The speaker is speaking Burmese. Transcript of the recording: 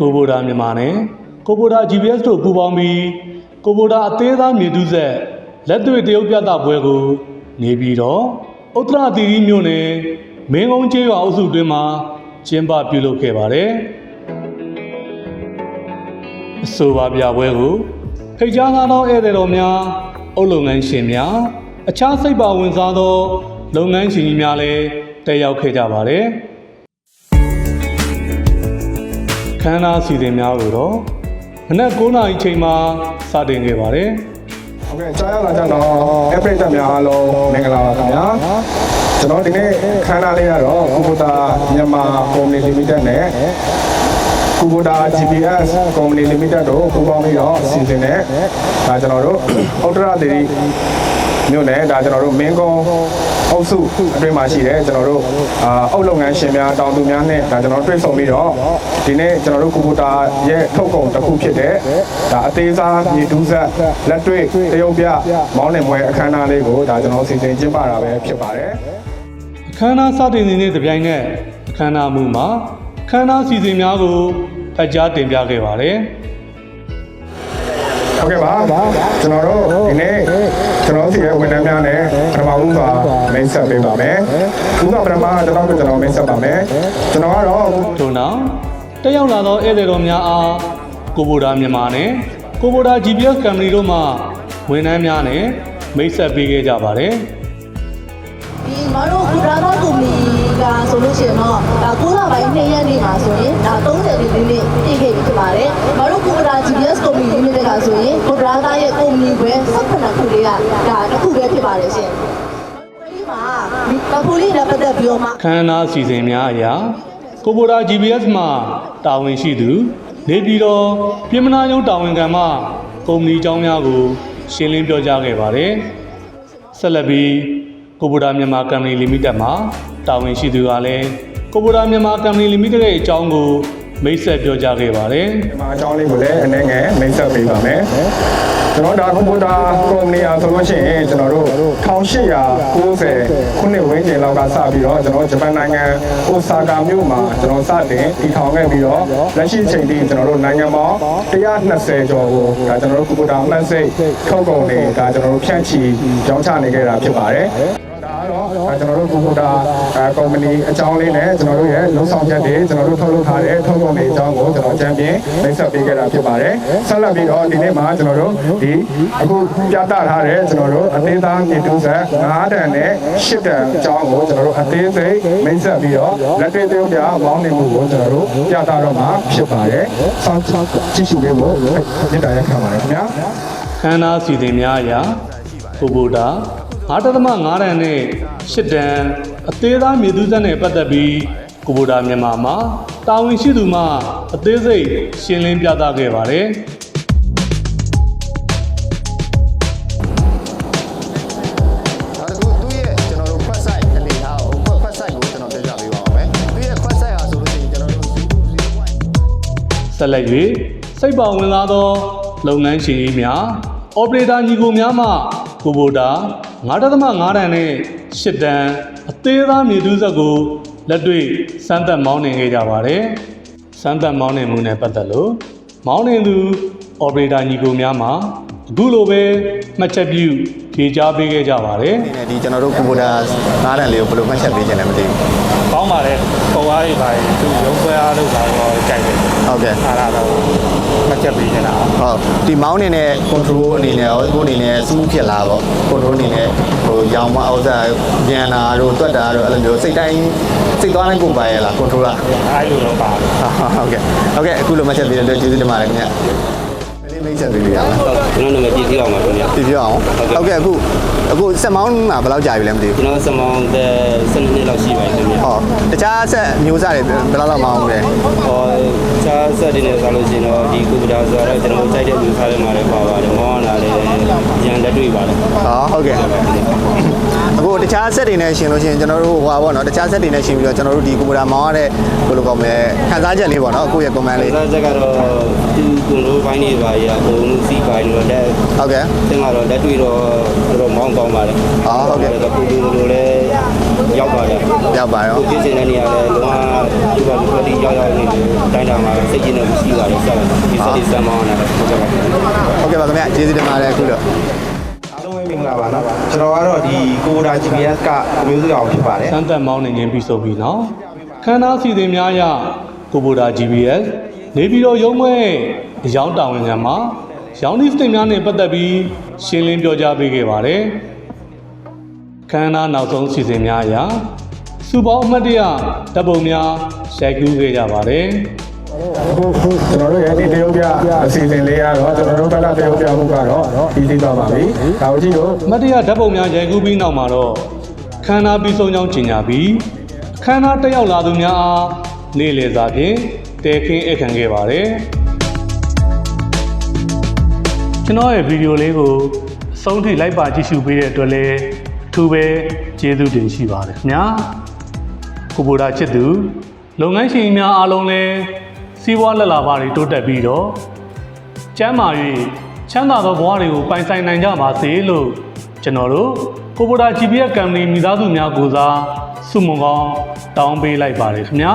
ကိုဘိုဒါမြန်မာနဲ့ကိုဘိုဒါ GPS တို့ပူးပေါင်းပြီးကိုဘိုဒါအသေးသားမြေတူးဆက်လက်တွေ့တရုတ်ပြသပွဲကို နေပြီးတော့ဥတ္တရသီရိမြို့နယ်မင်းကုန်းကျေးရွာအုပ်စုတွင်မှာကျင်းပပြုလုပ်ခဲ့ပါတယ်အဆိုပါပြပွဲကိုဖိတ်ကြားလာသောဧည့်သည်တော်များအုပ်လုပ်ငန်းရှင်များအခြားစိတ်ပါဝင်စားသော လုပ်ငန်းရှင်ကြီးများလည်းတက်ရောက်ခဲ့ကြပါတယ် ခမ်းနားစီစဉ်များကိုတော့မနက်9:00နာရီချိန်မှာစတင်ခဲ့ပါတယ်ဟုတ်ကဲ့ကြားရလာကြတော့ average တက်များအားလုံးမင်္ဂလာပါခင်ဗျာကျွန်တော်ဒီနေ့ခန်းနာလေးကတော့ကုပတာမြန်မာကုမ္ပဏီ limited နဲ့ကုပတာ GPS ကုမ္ပဏီ limited တို့ပူးပေါင်းပြီးတော့စီစဉ်တဲ့ဒါကျွန်တော်တို့ဥတ္တရသီရိမြို့နယ်ဒါကျွန်တော်တို့မင်းကုန်း အုပ်စုအတွင်းမှာရှိတယ်ကျွန်တော်တို့အာအုပ်လုပ်ငန်းရှင်များတောင်သူများနဲ့ဒါကျွန်တော်တို့တွေ့ဆုံပြီးတော့ဒီနေ့ကျွန်တော်တို့ကုပတာရဲ့ထုတ်ကုန်တစ်ခုဖြစ်တဲ့ဒါအသေးစားမြေတူးဆက်လက်တွေ့တရုတ်ပြမောင်းနှင်ပွဲအခမ်းအနားလေးကိုဒါကျွန်တော်စီစဉ်ကျင်းပတာပဲဖြစ်ပါတယ်အခမ်းအနားစတင်နေတဲ့တပြိုင်နက်အခမ်းအနားမှုမှာအခမ်းအနားစီစဉ်များကိုဖတ်ကြားတင်ပြခဲ့ပါတယ်ဟုတ်ကဲ့ပါကျွန်တော်တို့ဒီနေ့ ကျွန်တော်စီရဲ့ဝန်ထမ်းများနဲ့ပထမဦးစွာမိတ်ဆက်ပေးပါမယ်ဥပပထမကျွန်တော်တို့ကျွန်တော်မိတ်ဆက်ပါမယ်ကျွန်တော်ကတော့ထို့နောက်တက်ရောက်လာသောဧည့်သည်တော်များအားကိုဘိုဒါမြန်မာနဲ့ကိုဘိုဒါ GPS ကံပဏီတို့မှဝန်ထမ်းများနဲ့မိတ်ဆက်ပေးခဲ့ကြပါတယ်ဒီမတို့ကုရာသောကုမ္ပဏီကဆိုလို့ရှိရင်တော့ဒါ9လပိုင်း2ရက်နေ့မှာဆိုရင်ဒါ30လေးလေးလေးပြည့်ခဲ့ပြီဖြစ်ပါတယ်။မတို့ကုရာ GPS ကုမ္ပဏီ limited ကဆိုရင်ကုရာသားရဲ့ကုမ္ပဏီပဲ18ခုလေးကဒါတစ်ခု ပဲဖြစ်ပါတယ်ရှင်။ဒီမှာဒီပပူလေးနဲ့ပတ်သက်ပြီးတော့မှခမ်းနားစီစဉ်များအရာကိုဘိုဒါ GPS မှတာဝန်ရှိသူနေပြည်တော်ပြည်မနာယုံတာဝန်ခံမှကုမ္ပဏီအကြောင်းများကိုရှင်းလင်းပြောကြားခဲ့ပါတယ်ဆက်လက်ပြီးကိုဘိုဒါမြန်မာကံပဏီလီမိတက်မှတာဝန်ရှိသူကလည်းကိုဘိုဒါမြန်မာကံပဏီလီမိတက်ရဲ့အကြောင်းကိုမိတ်ဆက်ပြောကြားခဲ့ပါတယ်ဒီမှာအကြောင်းလေးကိုလည်းအနေငယ်မိတ်ဆက်ပေးပါမယ် ကျွန်တော်ဒါကွန်ပျူတာကုမ္ပဏီအားဆိုလို့ရှိရင်ကျွန်တော်တို့1890ခုနှစ်ဝန်းကျင်လောက်ကစပြီးတော့ကျွန်တော်ဂျပန်နိုင်ငံအိုဆာကာမြို့မှာကျွန်တော်စတင်တည်ထောင်ခဲ့ပြီးတော့လက်ရှိချိန်ထိကျွန်တော်တို့နိုင်ငံပေါင်း120ကျော်ကိုဒါကျွန်တော်တို့ကွန်ပျူတာအမှတ်စိတ်ထုတ်ကုန်တွေဒါကျွန်တော်တို့ဖြန့်ချီကြောင်းချနေခဲ့တာဖြစ်ပါတယ်ဒါ ကတော့ဒါကျွန်တော်တို့ကွန်ပျူတာအဲကုမ္ပဏီအကြောင်းလေးနဲ့ကျွန်တော်တို့ရဲ့လုံဆောင်ချက်တွေကျွန်တော်တို့ထုတ်လုပ်ထားတဲ့ထုတ်ကုန်တွေအကြောင်းကိုကျွန်တော်ချန်ပီယံမိတ်ဆက်ပေးခဲ့တာဖြစ်ပါတယ်ဆက်လက်ပြီးတော့ဒီနေ့မှာကျွန်တော်တို့ဒီအခုပြသထားတဲ့ကျွန်တော်တို့အသေးသားမြေတူးဆက်9တန်နဲ့10တန်အကြောင်းကိုကျွန်တော်တို့အသေးစိတ်မိတ်ဆက်ပြီးတော့လက်တွေ့ပြုံးပြမောင်းနေမှုကိုကျွန်တော်တို့ပြသတော့မှာဖြစ်ပါတယ်ဆောင်းဆောင်းကြည့်ရှုပေးဖို့မြစ်တာရက်ခံပါတယ်ခင်ဗျာခမ်းနားစီစဉ်များအရာကိုဘိုဒါ 9.5တန်နဲ့10တန်အသေးသားမြေသူးဆက်နဲ့ပတ်သက်ပြီးကိုဘိုဒါမြန်မာမှာတာဝန်ရှိသူမှအသေးစိတ်ရှင်းလင်းပြသခဲ့ပါတယ်နောက်တစ်ခုသူ့ရဲ့ကျွန်တော်တို့ quest site အနေထားကို quest site ကိုကျွန်တော်ပြောပြပေးပါမယ်။သူ့ရဲ့ quest site ဟာဆိုလို့ရှိရင်ကျွန်တော်တို့ဆက်လက်၍စိတ်ပါဝင်လာသော လုပ်ငန်းရှင်ကြီးများ အော်ပရေတာညီကိုများမှကိုဘိုတာ 9.5တန်နဲ့10တန်အသေးသားမြေတူးဆက်ကိုလက်တွေ့စမ်းသပ်မောင်းနှင်ခဲ့ကြပါတယ်။စမ်းသပ်မောင်းနှင်မှုနဲ့ပတ်သက်လို့မောင်းနှင်သူအော်ပရေတာညီကိုများမှအခုလိုပဲမှတ်ချက်ပြုဖြေကြားပေးခဲ့ကြပါတယ်အနေနဲ့ဒီကျွန်တော်တို့ကွန်ပျူတာနားတန်လေးကိုဘယ်လိုမှတ်ချက်ပေးခြင်းလဲမသိဘူးကောင်းပါတယ်ပုံအားတွေပါသူရုံးခွဲအားလို့ပါတော့ကြိုက်တယ်။ဟုတ်ကဲ့အားလာတော့ မချက်ပြီးနေတာ။ဟုတ်ဒီ mount အနေနဲ့ control အနေနဲ့ရောကိုအနေနဲ့စူးဖြစ်လာပေါ့ control အနေနဲ့ဟိုရောင်မအောင်စားပြန်လာတို့တွက်တာတို့အဲ့လိုမျိုးစိတ်တိုင်းစိတ်သွားတိုင်းကိုပါရလား control လားအားလိုတော့ပါဟုတ်ကဲ့ဟုတ်ကဲ့အခုလိုမှတ်ချက်ပေးတဲ့အတွက်ကျေးဇူးတင်ပါတယ်ခင်ဗျ။ ဒီမိတ်ဆက်ပေးရအောင်ကျွန်တော်နာမည်ပြည်စည်းအောင်ပါခင်ဗျာပြပြအောင်ဟုတ်ကဲ့အခုအခုဆက်မောင်းတာဘယ်လောက်ကြာပြီလဲမသိဘူးကျွန်တော်စမောင်းတဲ့12နှစ်လောက်ရှိပါပြီခင်ဗျာဟောတခြားဆက်မျိုးစားတွေဘယ်လောက်လောက်မအောင်လဲဟောခြားဆက်တွေနဲ့ဆိုလို့ရှိရင်တော့ဒီကွန်ပျူတာဆိုတော့ကျွန်တော်ကြိုက်တဲ့မျိုးစားတွေမှာလည်းပါပါတယ်မောင်းလာလည်းရန်လက်တွေ့ပါတယ်ဟောဟုတ်ကဲ့ အခုတခြားဆက်တွေနဲ့ရှင်လို့ရှိရင်ကျွန်တော်တို့ဟိုပါပေါ့နော်တခြားဆက်တွေနဲ့ရှင်ပြီးတော့ကျွန်တော်တို့ဒီကွန်ပျူတာမောင်းရတဲ့ဘယ်လိုကောင်းမလဲခန်းစားချက်လေးပေါ့နော်အခုရဲ့ comment လေးဒါချက်ကတော့ဒီကွန်ထရိုးဘိုင်းတွေပါရအကုန်လုံးစီးပိုင်းတော့လက်ဟုတ်ကဲ့သင်ကတော့လက်တွေ့တော့တော်တော်မောင်းကောင်းပါတယ်ဟောဟုတ်ကဲ့ပူပူလိုလည်းရောက်ပါတယ်ရောက်ပါတော့ကိုဖြစ်နေတဲ့နေရာလဲလုံးဝဒီကဒီရောက်ရောက်နေတိုင်းတာမှာစိတ်ကျဉ်နေမှုရှိပါတယ်ဆက်ဒီစက်ဒီစမ်းမောင်းနေတာဟုတ်ကဲ့ပါဟုတ်ကဲ့ပါခင်ဗျကျေးဇူးတင်ပါတယ်အခုတော့အား လုံးပဲမင်္ဂလာပါနော်ကျွန်တော်ကတော့ဒီကိုဒါ GPS ကအမျိုးစုအောင်ဖြစ်ပါတယ်စမ်းသက်မောင်းနေခြင်းပြီးဆိုပြီးနော်ခန္ဓာစီစဉ်များအရကိုဘိုဒါ GPS နေပြည်တော်ရုံးမဲအယောင်တာဝန်ခံမှာရောင်းဒီစတင်များနဲ့ပတ်သက်ပြီးရှင်းလင်းပြောကြားပေးခဲ့ပါတယ်ခန္ဓာနောက်ဆုံးစီစဉ်များအရစူပေါင်းအမှတ်တရတပ်ပုံများရိုက်ကူးခဲ့ကြပါတယ် အခုခုကျွန်တော်တို့ရဲ့ဒီတရုတ်ပြအစီအစဉ်လေးကတော့ကျွန်တော်တို့ဘက်ကတရုတ်ပြမှုကတော့ပြီးသေးပါပါပြီဒါကိုကြည့်လို့အမတ်တရဓာတ်ပုံများရိုက်ကူးပြီးနောက်မှာတော့ခန္ဓာပြီးဆုံးကြောင်းကျင်ညာပြီးခန္ဓာတက်ရောက်လာသူများအားနေ့လည်စာဖြင့်တဲခင်းအခန့်ခဲ့ပါတယ်ကျွန်တော်ရဲ့ဗီဒီယိုလေးကိုအဆုံးထိလိုက်ပါကြည့်ရှုပေးတဲ့အတွက်လည်းအထူးပဲကျေးဇူးတင်ရှိပါတယ်ခင်ဗျာကိုဘိုဒါချစ်သူလုပ်ငန်းရှင်များအားလုံးလည်း စီးပွားလက်လာပါတွေတိုးတက်ပြီးတော့ကျမ်းမာ၍ချမ်းသာသောဘဝတွေကိုပိုင်ဆိုင်နိုင်ကြပါစေလို့ကျွန်တော်တို့ကိုပိုဒါ GPS ကံပဏီမိသားစုများကိုစားဆုမွန်ကောင်းတောင်းပေးလိုက်ပါတယ်ခင်ဗျာ